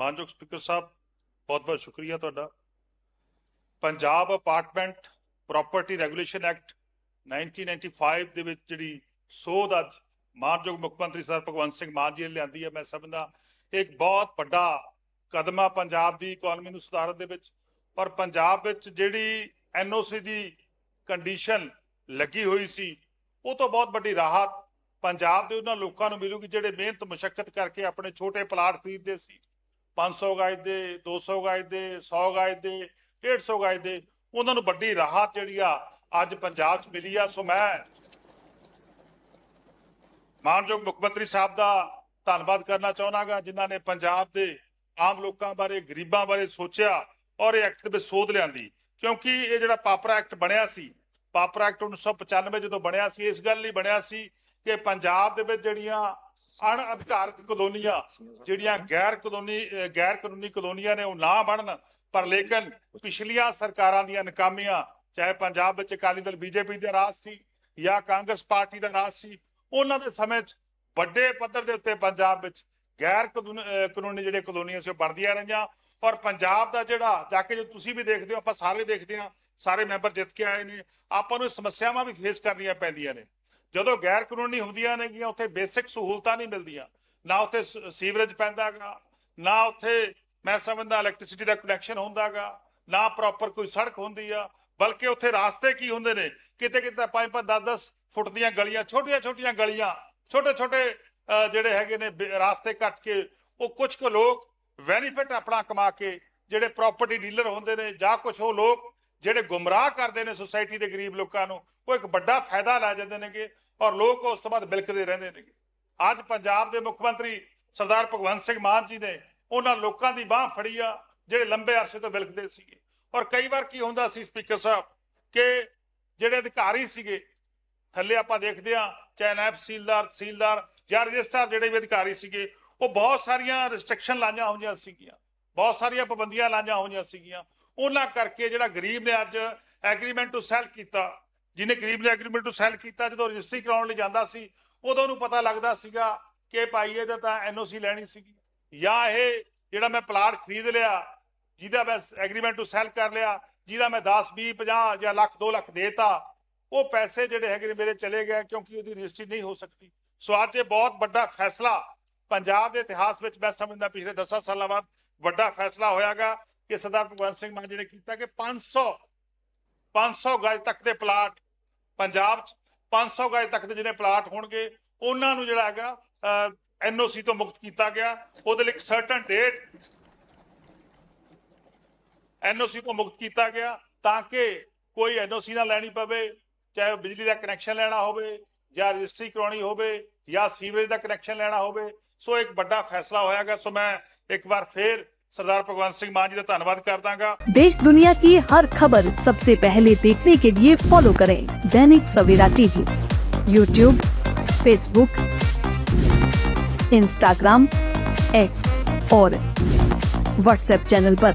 ਮਾਨਯੋਗ ਸਪੀਕਰ ਸਾਹਿਬ, ਬਹੁਤ ਬਹੁਤ ਸ਼ੁਕਰੀਆ ਤੁਹਾਡਾ। Punjab apartment property regulation act 1995 ਦੇ ਵਿੱਚ ਜਿਹੜੀ ਸੋਧ ਅੱਜ ਮਾਨਯੋਗ ਮੁੱਖ ਮੰਤਰੀ ਸਰ ਭਗਵੰਤ ਸਿੰਘ ਮਾਨ ਜੀ ਨੇ ਲਿਆਂਦੀ ਹੈ, ਮੈਂ ਸਮਝਦਾ ਇੱਕ ਬਹੁਤ ਵੱਡਾ ਕਦਮ ਆ ਪੰਜਾਬ ਦੀ ਇਕਨੋਮੀ ਨੂੰ ਸੁਧਾਰਨ ਦੇ ਵਿੱਚ। ਪਰ ਪੰਜਾਬ ਵਿੱਚ ਜਿਹੜੀ ਐਨਓਸੀ ਦੀ ਕੰਡੀਸ਼ਨ ਲੱਗੀ ਹੋਈ ਸੀ, ਉਹ ਤੋਂ ਬਹੁਤ ਵੱਡੀ ਰਾਹਤ ਪੰਜਾਬ ਦੇ ਉਹਨਾਂ ਲੋਕਾਂ ਨੂੰ ਮਿਲੂਗੀ ਜਿਹੜੇ ਮਿਹਨਤ ਮੁਸ਼ਕਲ ਕਰਕੇ ਆਪਣੇ ਛੋਟੇ ਪਲਾਟ ਖਰੀਦਦੇ ਸੀ। 500 ਗਜ ਦੇ 200 ਗਜ ਦੇ 100 ਗਜ ਦੇ 150 ਗਜ ਦੇ, ਉਹਨਾਂ ਨੂੰ ਵੱਡੀ ਰਾਹਤ ਜਿਹੜੀ ਆ ਅੱਜ ਪੰਜਾਬ 'ਚ ਮਿਲੀ ਆ। ਸੋ ਮੈਂ ਮਾਨਯੋਗ ਮੁੱਖ ਮੰਤਰੀ ਸਾਹਿਬ ਦਾ ਧੰਨਵਾਦ ਕਰਨਾ ਚਾਹਨਾਗਾ, ਜਿਨ੍ਹਾਂ ਨੇ ਪੰਜਾਬ ਦੇ ਆਮ ਲੋਕਾਂ ਬਾਰੇ, ਗਰੀਬਾਂ ਬਾਰੇ ਸੋਚਿਆ ਔਰ ਇਹ ਐਕਟ ਵਿੱਚ ਸੋਧ ਲਿਆਂਦੀ। ਕਿਉਂਕਿ ਇਹ ਜਿਹੜਾ ਪਾਪਰਾ ਐਕਟ ਬਣਿਆ ਸੀ, ਪਾਪਰਾ ਐਕਟ 1995 ਜਦੋਂ ਬਣਿਆ ਸੀ, ਇਸ ਗੱਲ ਲਈ ਬਣਿਆ ਸੀ ਕਿ ਪੰਜਾਬ ਦੇ ਵਿੱਚ ਜਿਹੜੀਆਂ ਅਣ ਅਧਿਕਾਰਤ ਕਲੋਨੀਆਂ, ਜਿਹੜੀਆਂ ਗੈਰ ਕਾਨੂੰਨੀ ਗੈਰ ਕਾਨੂੰਨੀ ਕਲੋਨੀਆਂ ਨੇ ਉਹ ਨਾ ਬਣਨ, ਪਰ ਲੇਕਿਨ ਪਿਛਲੀਆਂ ਸਰਕਾਰਾਂ ਦੀਆਂ ਨਾਕਾਮੀਆਂ, ਚਾਹੇ ਪੰਜਾਬ ਵਿੱਚ ਅਕਾਲੀ ਦਲ ਬੀਜੇਪੀ ਦਾ ਰਾਜ ਸੀ ਜਾਂ ਕਾਂਗਰਸ ਪਾਰਟੀ ਦਾ ਰਾਜ ਸੀ, ਉਹਨਾਂ ਦੇ ਸਮੇਂ 'ਚ ਵੱਡੇ ਪੱਧਰ ਦੇ ਉੱਤੇ ਪੰਜਾਬ ਵਿੱਚ ਗੈਰ ਕਾਨੂੰਨ- ਕਾਨੂੰਨੀ ਜਿਹੜੇ ਕਲੋਨੀਆਂ ਸੀ ਉਹ ਬਣਦੀਆਂ ਰਹੀਆਂ। ਔਰ ਪੰਜਾਬ ਦਾ ਜਿਹੜਾ, ਜਾ ਕੇ ਜੇ ਤੁਸੀਂ ਵੀ ਦੇਖਦੇ ਹੋ, ਆਪਾਂ ਸਾਰੇ ਦੇਖਦੇ ਹਾਂ, ਸਾਰੇ ਮੈਂਬਰ ਜਿੱਤ ਕੇ ਆਏ ਨੇ, ਆਪਾਂ ਨੂੰ ਸਮੱਸਿਆਵਾਂ ਵੀ ਫੇਸ ਕਰਨੀਆਂ ਪੈਂਦੀਆਂ ਨੇ। ਜਦੋਂ ਗੈਰ ਕਾਨੂੰਨੀ ਹੁੰਦੀਆਂ ਨੇਗੀਆਂ ਉੱਥੇ ਬੇਸਿਕ ਸਹੂਲਤਾਂ ਨਹੀਂ ਮਿਲਦੀਆਂ। ਨਾ ਉੱਥੇ ਸੀਵਰੇਜ ਪੈਂਦਾਗਾ, ਨਾ ਉੱਥੇ ਮੈਂ ਸਮਝਦਾ ਇਲੈਕਟ੍ਰਿਸਿਟੀ ਦਾ ਕਨੈਕਸ਼ਨ ਹੁੰਦਾਗਾ, ਨਾ ਪ੍ਰੋਪਰ ਕੋਈ ਸੜਕ ਹੁੰਦੀ ਆ, ਬਲਕਿ ਉੱਥੇ ਰਾਸਤੇ ਕੀ ਹੁੰਦੇ ਨੇ? ਕਿਤੇ ਕਿਤੇ 5-5 10-10 ਫੁੱਟ ਦੀਆਂ ਗਲੀਆਂ ਛੋਟੀਆਂ-ਛੋਟੀਆਂ ਗਲੀਆਂ ਛੋਟੇ-ਛੋਟੇ ਜਿਹੜੇ ਹੈਗੇ ਨੇ ਬ- ਰਾਸਤੇ ਕੱਟ ਕੇ, ਉਹ ਕੁਝ ਕੁ ਲੋਕ ਬੈਨੀਫਿਟ ਆਪਣਾ ਕਮਾ ਕੇ, ਜਿਹੜੇ ਪ੍ਰਾਪਰਟੀ ਡੀਲਰ ਹੁੰਦੇ ਨੇ ਜਾਂ ਕੁਝ ਉਹ ਲੋਕ ਜਿਹੜੇ ਗੁੰਮਰਾਹ ਕਰਦੇ ਨੇ ਸੁਸਾਇਟੀ ਦੇ ਗਰੀਬ ਲੋਕਾਂ ਨੂੰ, ਉਹ ਇੱਕ ਵੱਡਾ ਫਾਇਦਾ ਲੈ ਜਾਂਦੇ ਨੇਗੇ ਔਰ ਲੋਕ ਉਸ ਤੋਂ ਬਾਅਦ ਬਿਲਕਦੇ ਰਹਿੰਦੇ ਨੇਗੇ। ਅੱਜ ਪੰਜਾਬ ਦੇ ਮੁੱਖ ਮੰਤਰੀ ਸਰਦਾਰ ਭਗਵੰਤ ਸਿੰਘ ਮਾਨ ਜੀ ਨੇ ਉਹਨਾਂ ਲੋਕਾਂ ਦੀ ਬਾਹ ਫੜੀ ਆ, ਜਿਹੜੇ ਲੰਬੇ ਅਰਸੇ ਤੋਂ ਬਿਲਕਦੇ ਸੀਗੇ। ਔਰ ਕਈ ਵਾਰ ਕੀ ਹੁੰਦਾ ਸੀ, ਸਪੀਕਰ ਸਾਹਿਬ, ਕਿ ਜਿਹੜੇ ਅਧਿਕਾਰੀ ਸੀਗੇ, ਥੱਲੇ ਆਪਾਂ ਦੇਖਦੇ ਆ ਚਾਹੇ ਨਾਇਬ ਤਹਿਸੀਲਦਾਰ ਤਹਿਸੀਲਦਾਰ ਜਾਂ ਰਜਿਸਟਰ ਜਿਹੜੇ ਵੀ ਅਧਿਕਾਰੀ ਸੀਗੇ, ਉਹ ਬਹੁਤ ਸਾਰੀਆਂ ਰੈਸਟ੍ਰਿਕਸ਼ਨ ਲਾਈਆਂ ਹੋਈਆਂ ਸੀਗੀਆਂ। ਬਹੁਤ ਸਾਰੀਆਂ ਪਾਬੰਦੀਆਂ ਲਾਈਆਂ ਹੋਈਆਂ ਸੀਗੀਆਂ। ਉਹਨਾਂ ਕਰਕੇ ਜਿਹੜਾ ਗਰੀਬ ਨੇ ਅੱਜ ਐਗਰੀਮੈਂਟ ਟੂ ਸੈਲ ਕੀਤਾ, ਜਿਹਨੇ ਗਰੀਬ ਨੇ ਐਗਰੀਮੈਂਟ ਟੂ ਸੈਲ ਕੀਤਾ, ਜਦੋਂ ਰਜਿਸਟਰੀ ਕਰਾਉਣ ਲਈ ਜਾਂਦਾ ਸੀ, ਉਦੋਂ ਉਹਨੂੰ ਪਤਾ ਲੱਗਦਾ ਸੀਗਾ ਕਿ ਭਾਈ ਇਹਦਾ ਤਾਂ ਐਨਓਸੀ ਲੈਣੀ ਸੀਗੀ। ਜਾਂ ਇਹ ਜਿਹੜਾ ਮੈਂ ਪਲਾਟ ਖਰੀਦ ਲਿਆ, ਜਿਹਦਾ ਮੈਂ ਐਗਰੀਮੈਂਟ ਟੂ ਸੈਲ ਕਰ ਲਿਆ, ਜਿਹਦਾ ਮੈਂ 10 20 50 ਜਾਂ ਲੱਖ 2 ਲੱਖ ਦੇਤਾ, ਉਹ ਪੈਸੇ ਜਿਹੜੇ ਹੈਗੇ ਮੇਰੇ ਚਲੇ ਗਏ ਕਿਉਂਕਿ ਉਹਦੀ ਰਜਿਸਟਰੀ ਨਹੀਂ ਹੋ ਸਕਦੀ। ਸੋ ਅੱਜ ਇਹ ਬਹੁਤ ਵੱਡਾ ਫੈਸਲਾ ਪੰਜਾਬ ਦੇ ਇਤਿਹਾਸ ਵਿੱਚ ਮੈਂ ਸਮਝਦਾ ਪਿਛਲੇ 10 ਸਾਲਾਂ ਬਾਅਦ ਵੱਡਾ ਫੈਸਲਾ ਹੋਇਆਗਾ ਕਿ ਸਰਦਾਰ ਭਗਵੰਤ ਸਿੰਘ ਮਾਨ ਜੀ ਨੇ ਕੀਤਾ ਕਿ 500 500 ਗਜ ਤੱਕ ਦੇ ਪਲਾਟ ਪੰਜਾਬ 'ਚ 500 ਗਜ ਤੱਕ ਦੇ ਜਿਹੜੇ ਪਲਾਟ ਹੋਣਗੇ, ਉਹਨਾਂ ਨੂੰ ਜਿਹੜਾ ਹੈਗਾ ਐਨਓਸੀ ਤੋਂ ਮੁਕਤ ਕੀਤਾ ਗਿਆ। ਉਹਦੇ ਲਈ ਇੱਕ ਸਰਟਨ ਡੇਟ ਐਨਓਸੀ ਤੋਂ ਮੁਕਤ ਕੀਤਾ ਗਿਆ ਤਾਂ ਕਿ ਕੋਈ ਐਨਓਸੀ ਨਾ ਲੈਣੀ ਪਵੇ, ਚਾਹੇ ਉਹ ਬਿਜਲੀ ਦਾ ਕਨੈਕਸ਼ਨ ਲੈਣਾ ਹੋਵੇ ਜਾਂ ਰਜਿਸਟਰੀ ਕਰਾਉਣੀ ਹੋਵੇ ਜਾਂ ਸੀਵਰੇਜ ਦਾ ਕਨੈਕਸ਼ਨ ਲੈਣਾ ਹੋਵੇ ਸੋ ਇੱਕ ਵੱਡਾ ਫੈਸਲਾ ਹੋਇਆਗਾ ਸੋ ਮੈਂ ਇੱਕ ਵਾਰ ਫੇਰ ਸਰਦਾਰ ਭਗਵੰਤ ਸਿੰਘ ਮਾਨ ਜੀ ਦਾ ਧੰਨਵਾਦ ਕਰਦਾਗਾ देश दुनिया की हर खबर सबसे पहले देखने के लिए फॉलो करें Dainik Savera TV YouTube Facebook Instagram X और व्हाट्सएप चैनल पर।